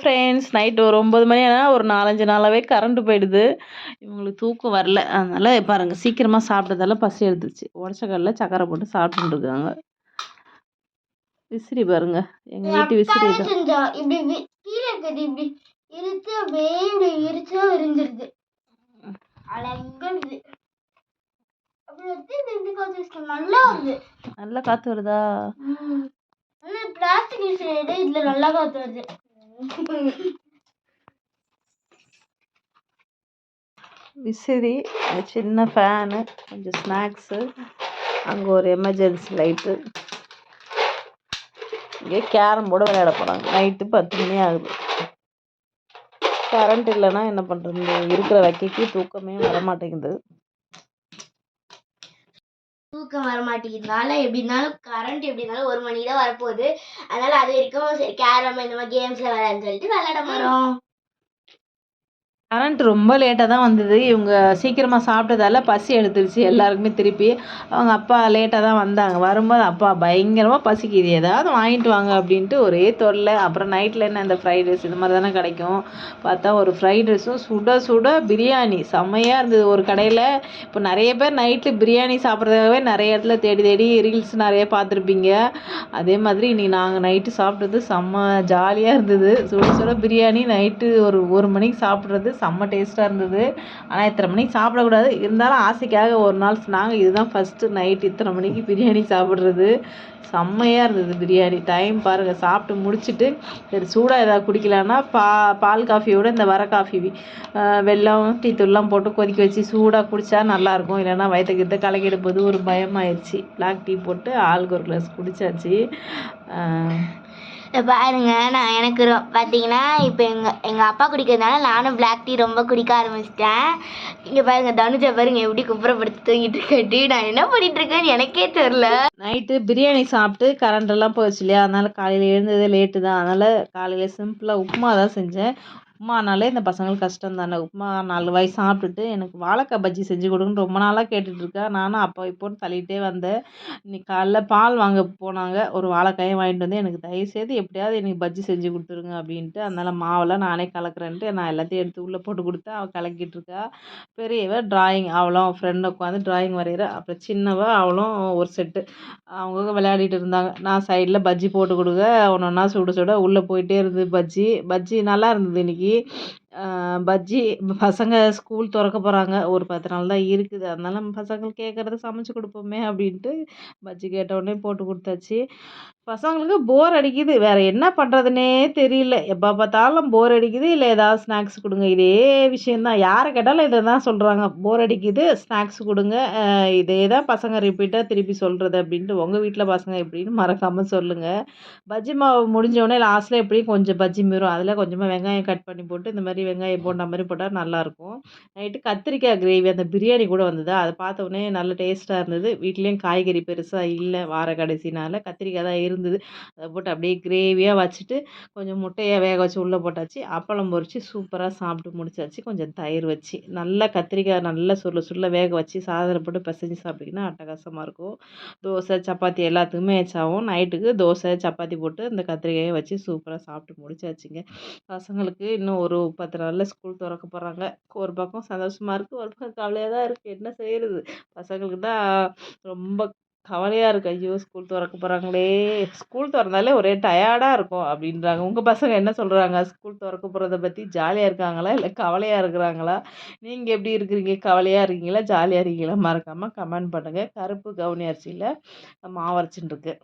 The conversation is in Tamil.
ஃப்ரெண்ட்ஸ் நைட்டு ஒரு ஒம்பது மணி ஆனால் ஒரு நாலஞ்சு நாளாகவே கரண்ட்டு போயிடுது. இவங்களுக்கு தூக்கம் வரல. அதனால் பாருங்கள் சீக்கிரமாக சாப்பிட்டதால பசி எடுத்துச்சு உடச்ச கடல சக்கரை போட்டு சாப்பிட்டுட்டு இருக்காங்க. விசிறி பாருங்க. எங்கள் வீட்டு விசிறி. நல்லா காற்று வருதா? பிளாஸ்டிக் இதுல நல்லா காத்து வருது. விசிறி சின்ன ஃபேனு கொஞ்சம் ஸ்நாக்ஸு அங்கே ஒரு எமர்ஜென்சி லைட்டு இங்கே கேரம் போர்டு விளையாட போகிறாங்க நைட்டு பத்து மணி ஆகுது. கரண்ட் இல்லைன்னா என்ன பண்ணுறது இருக்கிற வைக்கைக்கு தூக்கமே வர மாட்டேங்குது தூக்கம் வர மாட்டேங்கிறதுனால எப்படி இருந்தாலும் கரண்ட் எப்படி இருந்தாலும் ஒரு மணிக்கு தான் வரப்போகுது. அதனால அது வரைக்கும் சரி கேரம் இந்த மாதிரி கேம்ஸ்ல விளையாடுன்னு சொல்லிட்டு விளையாட போறோம். கரண்ட் ரொம்ப லேட்டாக தான் வந்தது. இவங்க சீக்கிரமாக சாப்பிட்டதால பசி எடுத்துருச்சு எல்லாருக்குமே திருப்பி. அவங்க அப்பா லேட்டாக தான் வந்தாங்க. வரும்போது அப்பா பயங்கரமாக பசிக்குது. ஏதாவது வாங்கிட்டு வாங்க அப்படின்ட்டு ஒரே தொல்லை. அப்புறம் நைட்டில் என்ன இந்த ஃப்ரைட் ரைஸ் இந்த மாதிரி தானே கிடைக்கும். பார்த்தா ஒரு ஃப்ரைட் ரைஸும் சுட சுட பிரியாணி. செம்மையாக இருந்தது. ஒரு கடையில் இப்போ நிறைய பேர் நைட்டில் பிரியாணி சாப்பிட்றதாகவே நிறைய இடத்துல தேடி தேடி ரீல்ஸ் நிறைய பார்த்துருப்பீங்க. அதே மாதிரி இன்றைக்கி நாங்கள் நைட்டு சாப்பிட்டது செம்ம ஜாலியாக இருந்தது. சுட சுட பிரியாணி நைட்டு ஒரு ஒரு மணிக்கு சாப்பிட்றது செம்ம டேஸ்ட்டாக இருந்தது. ஆனால் இத்தனை மணிக்கு சாப்பிடக்கூடாது. இருந்தாலும் ஆசைக்காக ஒரு நாள் நாங்கள் இதுதான் ஃபஸ்ட்டு நைட் இத்தனை மணிக்கு பிரியாணி சாப்பிட்றது. செம்மையாக இருந்தது பிரியாணி. டைம் பாருங்கள் சாப்பிட்டு முடிச்சிட்டு சரி சூடாக ஏதாவது குடிக்கலான்னா பா பால் காஃபியோட இந்த வர காஃபி வெள்ளம் வெல்லம் டீ தூள்லாம் போட்டு கொதிக்க வச்சு சூடாக குடித்தா நல்லாயிருக்கும். இல்லைன்னா வயிற்று கிட்ட கலக்கிட போது ஒரு பயமாயிடுச்சு பிளாக் டீ போட்டு ஆளுக்கு ஒரு கிளாஸ் குடிச்சாச்சு. பாருங்க. நான் எனக்கு பார்த்தீங்கன்னா இப்போ எங்கள் எங்கள் அப்பா குடிக்கிறதுனால நானும் பிளாக் டீ ரொம்ப குடிக்க ஆரம்பிச்சிட்டேன். இங்கே பாருங்க தனுஜா பாருங்க எப்படி குப்புறப்படுத்தி தூங்கிட்டு இருக்கட்டி நான் என்ன பண்ணிட்டு இருக்கேன்னு எனக்கே தெரில நைட்டு பிரியாணி சாப்பிட்டு கரண்ட் எல்லாம் போயிடுச்சு இல்லையா? அதனால் காலையில் எழுந்ததே லேட்டு தான். அதனால் காலையில் சிம்பிளாக உப்புமா தான் செஞ்சேன். உப்புமானாலே இந்த பசங்களுக்கு கஷ்டம் தானே உப்புமா நாலு வாய் சாப்பிட்டுட்டு எனக்கு வாழைக்காய் பஜ்ஜி செஞ்சு கொடுங்கன்னு ரொம்ப நாளாக கேட்டுட்ருக்கா நானும் அப்போ இப்போன்னு தள்ளிகிட்டே வந்தேன். இன்னைக்கு காலைல பால் வாங்க போனாங்க. ஒரு வாழைக்காயும் வாங்கிட்டு வந்து எனக்கு தயவுசெய்து எப்படியாவது எனக்கு பஜ்ஜி செஞ்சு கொடுத்துருங்க அப்படின்ட்டு அதனால் மாவெல்லாம் நானே கலக்குறேன்ட்டு நான் எல்லாத்தையும் எடுத்து உள்ளே போட்டு கொடுத்து அவள் கலக்கிட்டு இருக்கா. பெரியவ டிராயிங் அவளும் ஃப்ரெண்டு உட்காந்து டிராயிங் வரைகிற அப்புறம் சின்னவ அவளும் ஒரு செட்டு அவங்க விளையாடிட்டு இருந்தாங்க. நான் சைடில் பஜ்ஜி போட்டு கொடுக்க ஒன்று ஒன்றா சுட சுட உள்ளே போயிட்டே இருந்தது பஜ்ஜி. பஜ்ஜி நல்லா இருந்தது இன்றைக்கி பஜ்ஜி பசங்க ஸ்கூல் திறக்க போகிறாங்க ஒரு பத்து நாள் தான் இருக்குது. அதனால் நம்ம பசங்களுக்கு கேட்குறத சமைச்சு கொடுப்போமே அப்படின்ட்டு பஜ்ஜி கேட்டவுடனே போட்டு கொடுத்தாச்சு. பசங்களுக்கு போர் அடிக்குது. வேறு என்ன பண்ணுறதுனே தெரியல. எப்போ பார்த்தாலும் போர் அடிக்குது. இல்லை ஏதாவது ஸ்நாக்ஸ் கொடுங்க. இதே விஷயந்தான் யாரை கேட்டாலும் இதை தான் சொல்கிறாங்க போர் அடிக்குது. ஸ்நாக்ஸ் கொடுங்க. இதே தான் பசங்க ரிப்பீட்டாக திருப்பி சொல்கிறது அப்படின்ட்டு உங்கள் வீட்டில் பசங்க எப்படின்னு மறக்காமல் சொல்லுங்கள் பஜ்ஜி மாவு முடிஞ்சோடனே லாஸ்ட்டில் எப்படியும் கொஞ்சம் பஜ்ஜி மீறும். அதில் கொஞ்சமாக வெங்காயம் கட் பண்ணி போட்டு இந்த மாதிரி வெங்காயம் போண்டா மாதிரி போட்டால் நல்லாயிருக்கும். நைட்டு கத்திரிக்காய் கிரேவி அந்த பிரியாணி கூட வந்தது? அதை பார்த்த உடனே நல்ல டேஸ்ட்டாக இருந்தது. வீட்லேயும் காய்கறி பெருசாக இல்லை. வார கடைசினால கத்திரிக்காய் தான் இருந்தது. அதை போட்டு அப்படியே கிரேவியாக வச்சுட்டு கொஞ்சம் முட்டையை வேக வச்சு உள்ளே போட்டாச்சு. அப்பளம் பொறிச்சு சூப்பராக சாப்பிட்டு முடிச்சாச்சு. கொஞ்சம் தயிர் வச்சு நல்லா கத்திரிக்காய் நல்லா சுருள சுருள வேக வச்சு சாதனை போட்டு பிசைஞ்சு சாப்பிட்டிங்கன்னா அட்டகாசமாக இருக்கும். தோசை சப்பாத்தி எல்லாத்துக்குமே வச்சாவும் நைட்டுக்கு தோசை சப்பாத்தி போட்டு இந்த கத்திரிக்காயை வச்சு சூப்பராக சாப்பிட்டு முடிச்சாச்சுங்க. பசங்களுக்கு இன்னும் ஒரு பத்து நாளில் ஸ்கூல் திறக்க போகிறாங்க ஒரு பக்கம் சந்தோஷமாக இருக்குது ஒரு பக்கம் கவலையாக தான் இருக்குது என்ன செய்கிறது பசங்களுக்கு தான் ரொம்ப கவலையாக இருக்குது ஐயோ ஸ்கூல் திறக்க போகிறாங்களே ஸ்கூல் திறந்தாலே ஒரே டயர்டாக இருக்கும் அப்படின்றாங்க. உங்கள் பசங்க என்ன சொல்கிறாங்க ஸ்கூல் திறக்க போகிறத பற்றி ஜாலியாக இருக்காங்களா? இல்லை கவலையாக இருக்கிறாங்களா? நீங்கள் எப்படி இருக்கிறீங்க? கவலையாக இருக்கீங்களா? ஜாலியாக இருக்கீங்களா? மறக்காமல் கமெண்ட் பண்ணுங்கள் கருப்பு கவுனி அரிசியில் மாவரைச்சின்னு இருக்குது